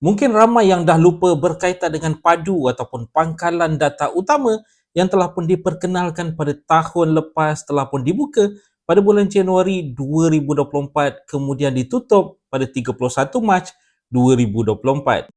Mungkin ramai yang dah lupa berkaitan dengan padu ataupun pangkalan data utama yang telah pun diperkenalkan pada tahun lepas telah pun dibuka pada bulan Januari 2024 kemudian ditutup pada 31 Mac 2024.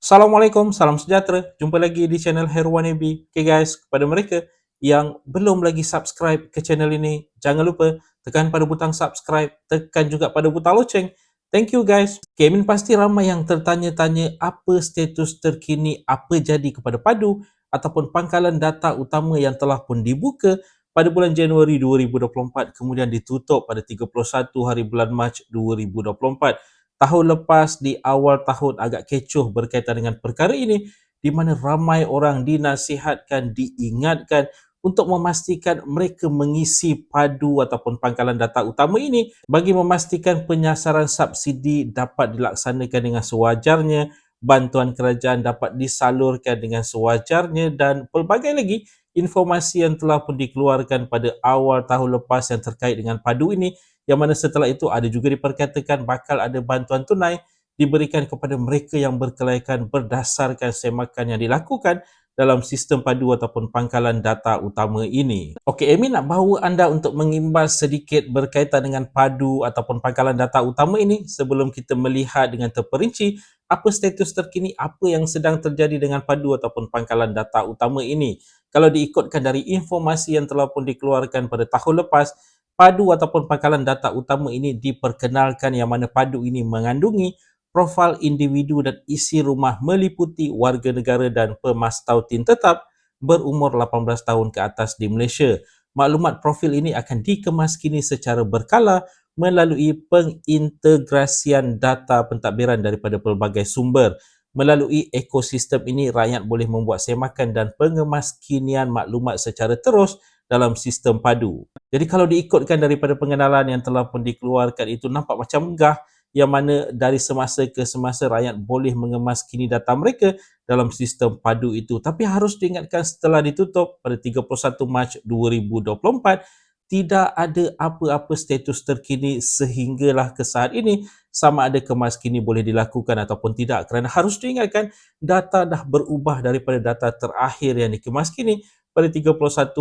Assalamualaikum, salam sejahtera. Jumpa lagi di channel Herwan AB. Okay guys, kepada mereka yang belum lagi subscribe ke channel ini, jangan lupa tekan pada butang subscribe, tekan juga pada butang loceng. Thank you guys. Min pasti ramai yang tertanya-tanya apa status terkini apa jadi kepada Padu ataupun pangkalan data utama yang telah pun dibuka pada bulan Januari 2024 kemudian ditutup pada 31 hari bulan Mac 2024. Tahun lepas di awal tahun agak kecoh berkaitan dengan perkara ini di mana ramai orang dinasihatkan, diingatkan untuk memastikan mereka mengisi padu ataupun pangkalan data utama ini bagi memastikan penyasaran subsidi dapat dilaksanakan dengan sewajarnya, bantuan kerajaan dapat disalurkan dengan sewajarnya dan pelbagai lagi informasi yang telah pun dikeluarkan pada awal tahun lepas yang terkait dengan padu ini yang mana setelah itu ada juga diperkatakan bakal ada bantuan tunai diberikan kepada mereka yang berkelaikan berdasarkan semakan yang dilakukan dalam sistem padu ataupun pangkalan data utama ini. Okey, Amy nak bawa anda untuk mengimbas sedikit berkaitan dengan padu ataupun pangkalan data utama ini sebelum kita melihat dengan terperinci apa status terkini, apa yang sedang terjadi dengan padu ataupun pangkalan data utama ini. Kalau diikutkan dari informasi yang telah pun dikeluarkan pada tahun lepas, padu ataupun pangkalan data utama ini diperkenalkan yang mana padu ini mengandungi profil individu dan isi rumah meliputi warga negara dan pemastautin tetap berumur 18 tahun ke atas di Malaysia. Maklumat profil ini akan dikemas kini secara berkala melalui pengintegrasian data pentadbiran daripada pelbagai sumber. Melalui ekosistem ini, rakyat boleh membuat semakan dan pengemaskinian maklumat secara terus dalam sistem padu. Jadi kalau diikutkan daripada pengenalan yang telah pun dikeluarkan itu nampak macam megah yang mana dari semasa ke semasa rakyat boleh mengemas kini data mereka dalam sistem padu itu. Tapi harus diingatkan setelah ditutup pada 31 Mac 2024, tidak ada apa-apa status terkini sehinggalah ke saat ini sama ada kemas kini boleh dilakukan ataupun tidak kerana harus diingatkan data dah berubah daripada data terakhir yang dikemas kini pada 31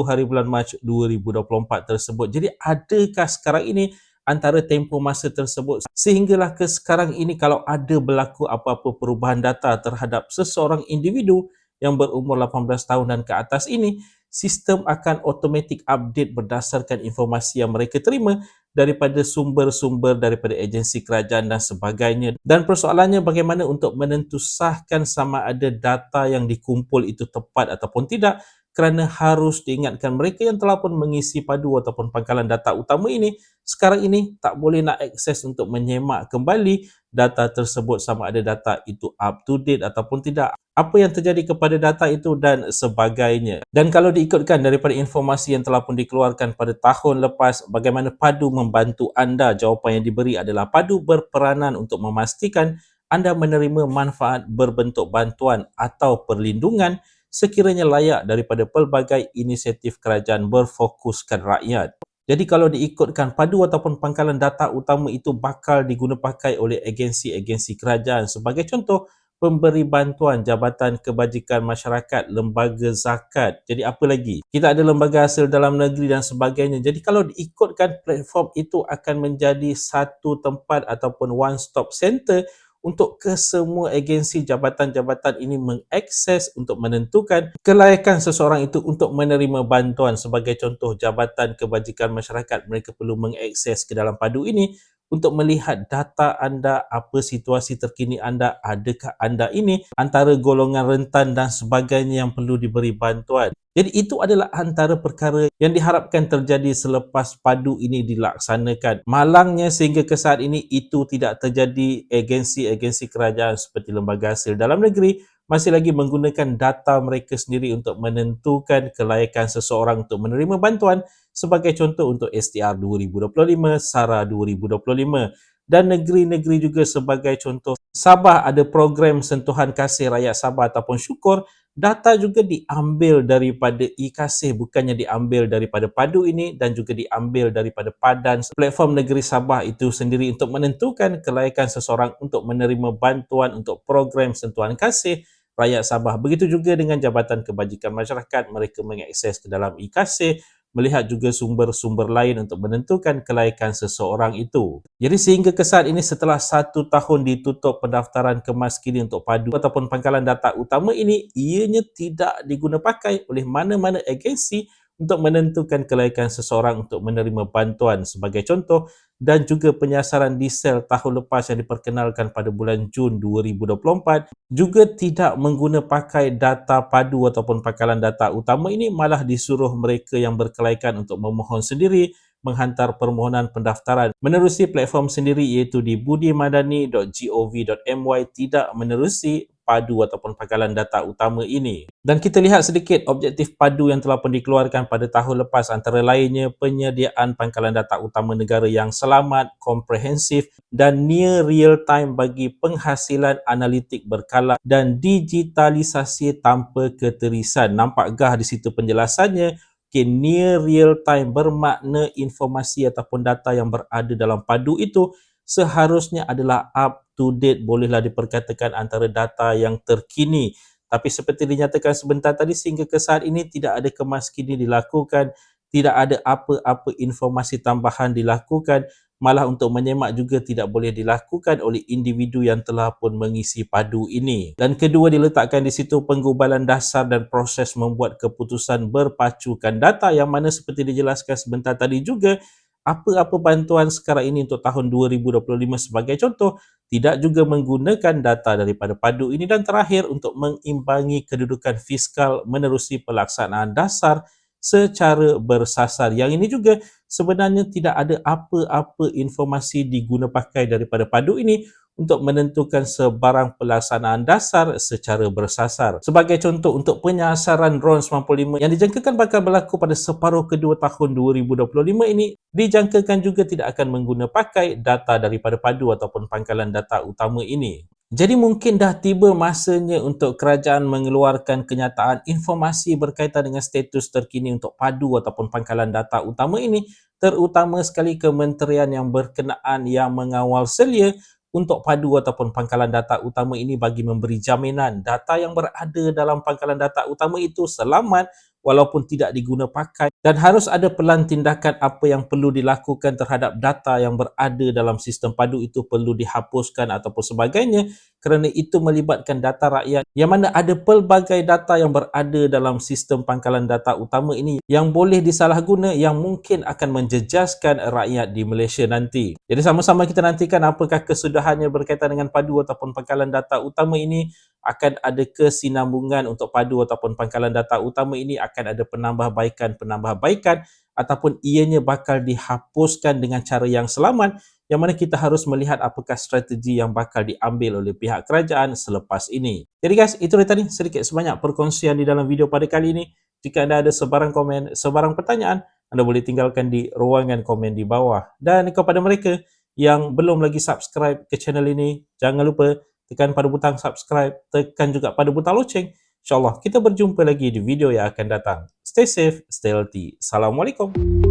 hari bulan Mac 2024 tersebut. Jadi adakah sekarang ini antara tempoh masa tersebut. Sehinggalah ke sekarang ini kalau ada berlaku apa-apa perubahan data terhadap seseorang individu yang berumur 18 tahun dan ke atas ini sistem akan automatic update berdasarkan informasi yang mereka terima daripada sumber-sumber daripada agensi kerajaan dan sebagainya. Dan persoalannya bagaimana untuk menentusahkan sama ada data yang dikumpul itu tepat ataupun tidak kerana harus diingatkan mereka yang telah pun mengisi padu ataupun pangkalan data utama ini sekarang ini tak boleh nak akses untuk menyemak kembali data tersebut sama ada data itu up to date ataupun tidak. Apa yang terjadi kepada data itu dan sebagainya. Dan kalau diikutkan daripada informasi yang telah pun dikeluarkan pada tahun lepas bagaimana padu membantu anda jawapan yang diberi adalah padu berperanan untuk memastikan anda menerima manfaat berbentuk bantuan atau perlindungan sekiranya layak daripada pelbagai inisiatif kerajaan berfokuskan rakyat. Jadi kalau diikutkan padu ataupun pangkalan data utama itu bakal digunakan pakai oleh agensi-agensi kerajaan sebagai contoh pemberi bantuan Jabatan Kebajikan Masyarakat, lembaga zakat. Jadi apa lagi? Kita ada lembaga hasil dalam negeri dan sebagainya. Jadi kalau diikutkan platform itu akan menjadi satu tempat ataupun one stop center untuk kesemua agensi jabatan-jabatan ini mengakses untuk menentukan kelayakan seseorang itu untuk menerima bantuan sebagai contoh Jabatan Kebajikan Masyarakat mereka perlu mengakses ke dalam padu ini untuk melihat data anda, apa situasi terkini anda, adakah anda ini antara golongan rentan dan sebagainya yang perlu diberi bantuan. Jadi itu adalah antara perkara yang diharapkan terjadi selepas padu ini dilaksanakan. Malangnya sehingga ke saat ini itu tidak terjadi agensi-agensi kerajaan seperti lembaga hasil dalam negeri masih lagi menggunakan data mereka sendiri untuk menentukan kelayakan seseorang untuk menerima bantuan sebagai contoh untuk STR 2025, SARA 2025 dan negeri-negeri juga sebagai contoh Sabah ada program sentuhan kasih rakyat Sabah ataupun syukur data juga diambil daripada e-kasih bukannya diambil daripada padu ini dan juga diambil daripada padan platform negeri Sabah itu sendiri untuk menentukan kelayakan seseorang untuk menerima bantuan untuk program sentuhan kasih rakyat Sabah. Begitu juga dengan Jabatan Kebajikan Masyarakat, mereka mengakses ke dalam e-kasih melihat juga sumber-sumber lain untuk menentukan kelayakan seseorang itu. Jadi sehingga ke saat ini setelah satu tahun ditutup pendaftaran kemaskinan untuk padu ataupun pangkalan data utama ini, ianya tidak diguna pakai oleh mana-mana agensi untuk menentukan kelayakan seseorang untuk menerima bantuan sebagai contoh dan juga penyasaran diesel tahun lepas yang diperkenalkan pada bulan Jun 2024 juga tidak mengguna pakai data padu ataupun pangkalan data utama ini malah disuruh mereka yang berkelaikan untuk memohon sendiri menghantar permohonan pendaftaran. Menerusi platform sendiri iaitu di budimadani.gov.my tidak menerusi padu ataupun pangkalan data utama ini. Dan kita lihat sedikit objektif padu yang telah pun dikeluarkan pada tahun lepas antara lainnya penyediaan pangkalan data utama negara yang selamat, komprehensif dan near real time bagi penghasilan analitik berkala dan digitalisasi tanpa keterisan. Nampak gah di situ penjelasannya. Okay, near real time bermakna informasi ataupun data yang berada dalam padu itu seharusnya adalah up to date bolehlah diperkatakan antara data yang terkini tapi seperti dinyatakan sebentar tadi sehingga ke saat ini tidak ada kemaskinan dilakukan tidak ada apa-apa informasi tambahan dilakukan malah untuk menyemak juga tidak boleh dilakukan oleh individu yang telah pun mengisi padu ini. Dan kedua diletakkan di situ penggubalan dasar dan proses membuat keputusan berpacukan data yang mana seperti dijelaskan sebentar tadi juga apa-apa bantuan sekarang ini untuk tahun 2025 sebagai contoh tidak juga menggunakan data daripada padu ini dan terakhir untuk mengimbangi kedudukan fiskal menerusi pelaksanaan dasar secara bersasar. Yang ini juga sebenarnya tidak ada apa-apa informasi diguna pakai daripada padu ini untuk menentukan sebarang pelaksanaan dasar secara bersasar. Sebagai contoh, untuk penyasaran RON 95 yang dijangkakan bakal berlaku pada separuh kedua tahun 2025 ini, dijangkakan juga tidak akan mengguna pakai data daripada padu ataupun pangkalan data utama ini. Jadi mungkin dah tiba masanya untuk kerajaan mengeluarkan kenyataan informasi berkaitan dengan status terkini untuk padu ataupun pangkalan data utama ini terutama sekali kementerian yang berkenaan yang mengawal selia untuk padu ataupun pangkalan data utama ini bagi memberi jaminan data yang berada dalam pangkalan data utama itu selamat walaupun tidak diguna pakai. Dan harus ada pelan tindakan apa yang perlu dilakukan terhadap data yang berada dalam sistem padu itu perlu dihapuskan ataupun sebagainya kerana itu melibatkan data rakyat yang mana ada pelbagai data yang berada dalam sistem pangkalan data utama ini yang boleh disalahguna yang mungkin akan menjejaskan rakyat di Malaysia nanti. Jadi sama-sama kita nantikan apakah kesudahannya berkaitan dengan padu ataupun pangkalan data utama ini akan ada kesinambungan untuk padu ataupun pangkalan data utama ini akan ada penambahbaikan-penambahbaikan ataupun ianya bakal dihapuskan dengan cara yang selamat yang mana kita harus melihat apakah strategi yang bakal diambil oleh pihak kerajaan selepas ini. Jadi guys, itu dia tadi sedikit sebanyak perkongsian di dalam video pada kali ini. Jika anda ada sebarang komen, sebarang pertanyaan, anda boleh tinggalkan di ruangan komen di bawah. Dan kepada mereka yang belum lagi subscribe ke channel ini, jangan lupa tekan pada butang subscribe, tekan juga pada butang loceng. InsyaAllah kita berjumpa lagi di video yang akan datang. Stay safe, stay healthy. Assalamualaikum.